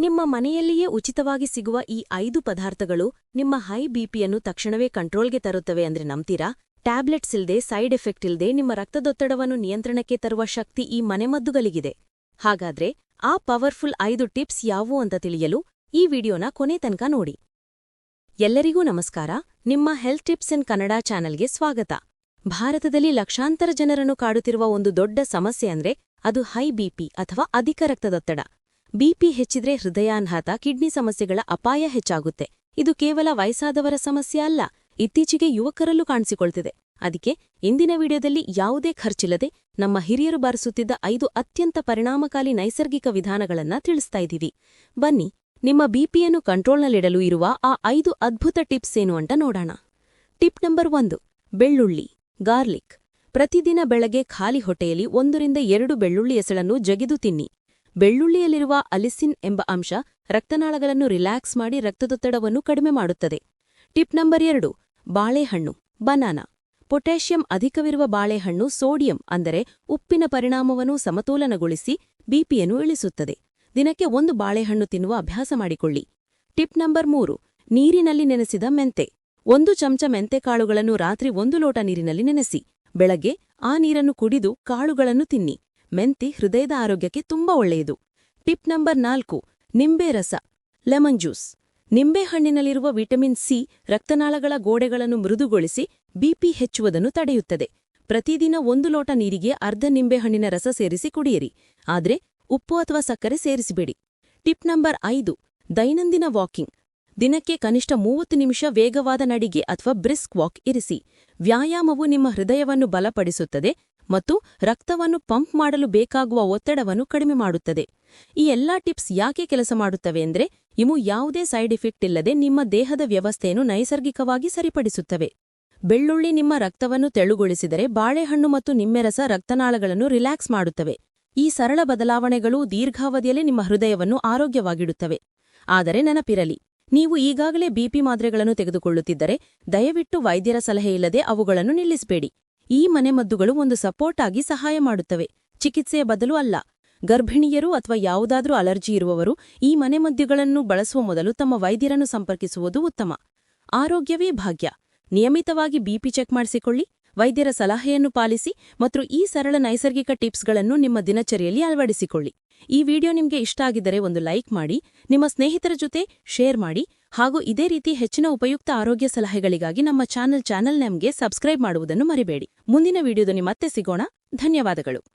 ನಿಮ್ಮ ಮನೆಯಲ್ಲಿಯೇ ಉಚಿತವಾಗಿ ಸಿಗುವ ಈ ಐದು ಪದಾರ್ಥಗಳು ನಿಮ್ಮ ಹೈ ಬಿಪಿಯನ್ನು ತಕ್ಷಣವೇ ಕಂಟ್ರೋಲ್ಗೆ ತರುತ್ತವೆ ಅಂದ್ರೆ ನಂಬ್ತೀರಾ? ಟ್ಯಾಬ್ಲೆಟ್ಸ್ ಇಲ್ದೆ, ಸೈಡ್ ಎಫೆಕ್ಟ್ ಇಲ್ದೆ ನಿಮ್ಮ ರಕ್ತದೊತ್ತಡವನ್ನು ನಿಯಂತ್ರಣಕ್ಕೆ ತರುವ ಶಕ್ತಿ ಈ ಮನೆಮದ್ದುಗಳಿಗಿದೆ. ಹಾಗಾದ್ರೆ ಆ ಪವರ್ಫುಲ್ ಐದು ಟಿಪ್ಸ್ ಯಾವುವು ಅಂತ ತಿಳಿಯಲು ಈ ವಿಡಿಯೋನ ಕೊನೆ ತನಕ ನೋಡಿ. ಎಲ್ಲರಿಗೂ ನಮಸ್ಕಾರ. ನಿಮ್ಮ ಹೆಲ್ತ್ ಟಿಪ್ಸ್ ಇನ್ ಕನ್ನಡ ಚಾನೆಲ್ಗೆ ಸ್ವಾಗತ. ಭಾರತದಲ್ಲಿ ಲಕ್ಷಾಂತರ ಜನರನ್ನು ಕಾಡುತ್ತಿರುವ ಒಂದು ದೊಡ್ಡ ಸಮಸ್ಯೆ ಅಂದ್ರೆ ಅದು ಹೈ ಬಿಪಿ ಅಥವಾ ಅಧಿಕ ರಕ್ತದೊತ್ತಡ. ಬಿಪಿ ಹೆಚ್ಚಿದ್ರೆ ಹೃದಯಾನ್ಹಾತ, ಕಿಡ್ನಿ ಸಮಸ್ಯೆಗಳ ಅಪಾಯ ಹೆಚ್ಚಾಗುತ್ತೆ. ಇದು ಕೇವಲ ವಯಸ್ಸಾದವರ ಸಮಸ್ಯೆ ಅಲ್ಲ, ಇತ್ತೀಚೆಗೆ ಯುವಕರಲ್ಲೂ ಕಾಣಿಸಿಕೊಳ್ತಿದೆ. ಅದಕ್ಕೆ ಇಂದಿನ ವಿಡಿಯೋದಲ್ಲಿ ಯಾವುದೇ ಖರ್ಚಿಲ್ಲದೆ ನಮ್ಮ ಹಿರಿಯರು ಬಾರಿಸುತ್ತಿದ್ದ ಐದು ಅತ್ಯಂತ ಪರಿಣಾಮಕಾರಿ ನೈಸರ್ಗಿಕ ವಿಧಾನಗಳನ್ನ ತಿಳಿಸ್ತಾ ಇದ್ದೀವಿ. ಬನ್ನಿ, ನಿಮ್ಮ ಬಿಪಿಯನ್ನು ಕಂಟ್ರೋಲ್ನಲ್ಲಿಡಲು ಇರುವ ಆ ಐದು ಅದ್ಭುತ ಟಿಪ್ಸ್ ಏನು ಅಂತ ನೋಡೋಣ. ಟಿಪ್ ನಂಬರ್ ಒಂದು, ಬೆಳ್ಳುಳ್ಳಿ, ಗಾರ್ಲಿಕ್. ಪ್ರತಿದಿನ ಬೆಳಗ್ಗೆ ಖಾಲಿ ಹೊಟ್ಟೆಯಲ್ಲಿ ಒಂದರಿಂದ ಎರಡು ಬೆಳ್ಳುಳ್ಳಿ ಎಸಳನ್ನು ಜಗಿದು ತಿನ್ನಿ. ಬೆಳ್ಳುಳ್ಳಿಯಲ್ಲಿರುವ ಅಲಿಸಿನ್ ಎಂಬ ಅಂಶ ರಕ್ತನಾಳಗಳನ್ನು ರಿಲ್ಯಾಕ್ಸ್ ಮಾಡಿ ರಕ್ತದೊತ್ತಡವನ್ನು ಕಡಿಮೆ ಮಾಡುತ್ತದೆ. ಟಿಪ್ ನಂಬರ್ ಎರಡು, ಬಾಳೆಹಣ್ಣು, ಬನಾನಾ. ಪೊಟ್ಯಾಷಿಯಂ ಅಧಿಕವಿರುವ ಬಾಳೆಹಣ್ಣು ಸೋಡಿಯಂ, ಅಂದರೆ ಉಪ್ಪಿನ ಪರಿಣಾಮವನ್ನು ಸಮತೋಲನಗೊಳಿಸಿ ಬಿಪಿಯನ್ನು ಇಳಿಸುತ್ತದೆ. ದಿನಕ್ಕೆ ಒಂದು ಬಾಳೆಹಣ್ಣು ತಿನ್ನುವ ಅಭ್ಯಾಸ ಮಾಡಿಕೊಳ್ಳಿ. ಟಿಪ್ ನಂಬರ್ ಮೂರು, ನೀರಿನಲ್ಲಿ ನೆನೆಸಿದ ಮೆಂತೆ. ಒಂದು ಚಮಚ ಮೆಂತೆ ಕಾಳುಗಳನ್ನು ರಾತ್ರಿ ಒಂದು ಲೋಟ ನೀರಿನಲ್ಲಿ ನೆನೆಸಿ. ಬೆಳಗ್ಗೆ ಆ ನೀರನ್ನು ಕುಡಿದು ಕಾಳುಗಳನ್ನು ತಿನ್ನಿ. ಮೆಂತಿ ಹೃದಯದ ಆರೋಗ್ಯಕ್ಕೆ ತುಂಬಾ ಒಳ್ಳೆಯದು. ಟಿಪ್ ನಂಬರ್ ನಾಲ್ಕು, ನಿಂಬೆ ರಸ, ಲೆಮನ್ ಜ್ಯೂಸ್. ನಿಂಬೆಹಣ್ಣಿನಲ್ಲಿರುವ ವಿಟಮಿನ್ ಸಿ ರಕ್ತನಾಳಗಳ ಗೋಡೆಗಳನ್ನು ಮೃದುಗೊಳಿಸಿ ಬಿಪಿ ಹೆಚ್ಚುವುದನ್ನು ತಡೆಯುತ್ತದೆ. ಪ್ರತಿದಿನ ಒಂದು ಲೋಟ ನೀರಿಗೆ ಅರ್ಧ ನಿಂಬೆಹಣ್ಣಿನ ರಸ ಸೇರಿಸಿ ಕುಡಿಯಿರಿ. ಆದರೆ ಉಪ್ಪು ಅಥವಾ ಸಕ್ಕರೆ ಸೇರಿಸಬೇಡಿ. ಟಿಪ್ ನಂಬರ್ ಐದು, ದೈನಂದಿನ ವಾಕಿಂಗ್. ದಿನಕ್ಕೆ ಕನಿಷ್ಠ ಮೂವತ್ತು ನಿಮಿಷ ವೇಗವಾದ ನಡಿಗೆ ಅಥವಾ ಬ್ರಿಸ್ಕ್ ವಾಕ್ ಇರಿಸಿ. ವ್ಯಾಯಾಮವು ನಿಮ್ಮ ಹೃದಯವನ್ನು ಬಲಪಡಿಸುತ್ತದೆ. ಮತ್ತು ರಕ್ತವನ್ನು ಪಂಪ್ ಮಾಡಲು ಬೇಕಾಗುವ ಒತ್ತಡವನ್ನು ಕಡಿಮೆ ಮಾಡುತ್ತದೆ. ಈ ಎಲ್ಲಾ ಟಿಪ್ಸ್ ಯಾಕೆ ಕೆಲಸ ಮಾಡುತ್ತವೆ ಅಂದ್ರೆ ಇವು ಯಾವುದೇ ಸೈಡ್ ಇಫೆಕ್ಟ್ ಇಲ್ಲದೆ ನಿಮ್ಮ ದೇಹದ ವ್ಯವಸ್ಥೆಯನ್ನು ನೈಸರ್ಗಿಕವಾಗಿ ಸರಿಪಡಿಸುತ್ತವೆ. ಬೆಳ್ಳುಳ್ಳಿ ನಿಮ್ಮ ರಕ್ತವನ್ನು ತೆಳುಗೊಳಿಸಿದರೆ ಬಾಳೆಹಣ್ಣು ಮತ್ತು ನಿಮ್ಮೆರಸ ರಕ್ತನಾಳಗಳನ್ನು ರಿಲ್ಯಾಕ್ಸ್ ಮಾಡುತ್ತವೆ. ಈ ಸರಳ ಬದಲಾವಣೆಗಳು ದೀರ್ಘಾವಧಿಯಲ್ಲಿ ನಿಮ್ಮ ಹೃದಯವನ್ನು ಆರೋಗ್ಯವಾಗಿಡುತ್ತವೆ. ಆದರೆ ನೆನಪಿರಲಿ, ನೀವು ಈಗಾಗಲೇ ಬಿಪಿ ಮಾತ್ರೆಗಳನ್ನು ತೆಗೆದುಕೊಳ್ಳುತ್ತಿದ್ದರೆ, ದಯವಿಟ್ಟು ವೈದ್ಯರ ಸಲಹೆಯಿಲ್ಲದೆ ಅವುಗಳನ್ನು ನಿಲ್ಲಿಸಬೇಡಿ. ಈ ಮನೆಮದ್ದುಗಳು ಒಂದು ಸಪೋರ್ಟ್ ಆಗಿ ಸಹಾಯ ಮಾಡುತ್ತವೆ. ಚಿಕಿತ್ಸೆಯ ಬದಲು ಅಲ್ಲ. ಗರ್ಭಿಣಿಯರು ಅಥವಾ ಯಾವುದಾದ್ರೂ ಅಲರ್ಜಿ ಇರುವವರು ಈ ಮನೆಮದ್ದುಗಳನ್ನು ಬಳಸುವ ಮೊದಲು ತಮ್ಮ ವೈದ್ಯರನ್ನು ಸಂಪರ್ಕಿಸುವುದು ಉತ್ತಮ. ಆರೋಗ್ಯವೇ ಭಾಗ್ಯ. ನಿಯಮಿತವಾಗಿ ಬಿಪಿ ಚೆಕ್ ಮಾಡಿಸಿಕೊಳ್ಳಿ, ವೈದ್ಯರ ಸಲಹೆಯನ್ನು ಪಾಲಿಸಿ ಮತ್ತು ಈ ಸರಳ ನೈಸರ್ಗಿಕ ಟಿಪ್ಸ್ಗಳನ್ನು ನಿಮ್ಮ ದಿನಚರಿಯಲ್ಲಿ ಅಳವಡಿಸಿಕೊಳ್ಳಿ. ಈ ವಿಡಿಯೋ ನಿಮಗೆ ಇಷ್ಟ ಆಗಿದ್ದರೆ ಒಂದು ಲೈಕ್ ಮಾಡಿ, ನಿಮ್ಮ ಸ್ನೇಹಿತರ ಜೊತೆ ಶೇರ್ ಮಾಡಿ ಹಾಗೂ ಇದೇ ರೀತಿ ಹೆಚ್ಚಿನ ಉಪಯುಕ್ತ ಆರೋಗ್ಯ ಸಲಹೆಗಳಿಗಾಗಿ ನಮ್ಮ ಚಾನೆಲ್ ಚಾನೆಲ್ ನಮ್ಗೆ ಸಬ್ಸ್ಕ್ರೈಬ್ ಮಾಡುವುದನ್ನು ಮರಿಬೇಡಿ. ಮುಂದಿನ ವಿಡಿಯೋದಲ್ಲಿ ಮತ್ತೆ ಸಿಗೋಣ. ಧನ್ಯವಾದಗಳು.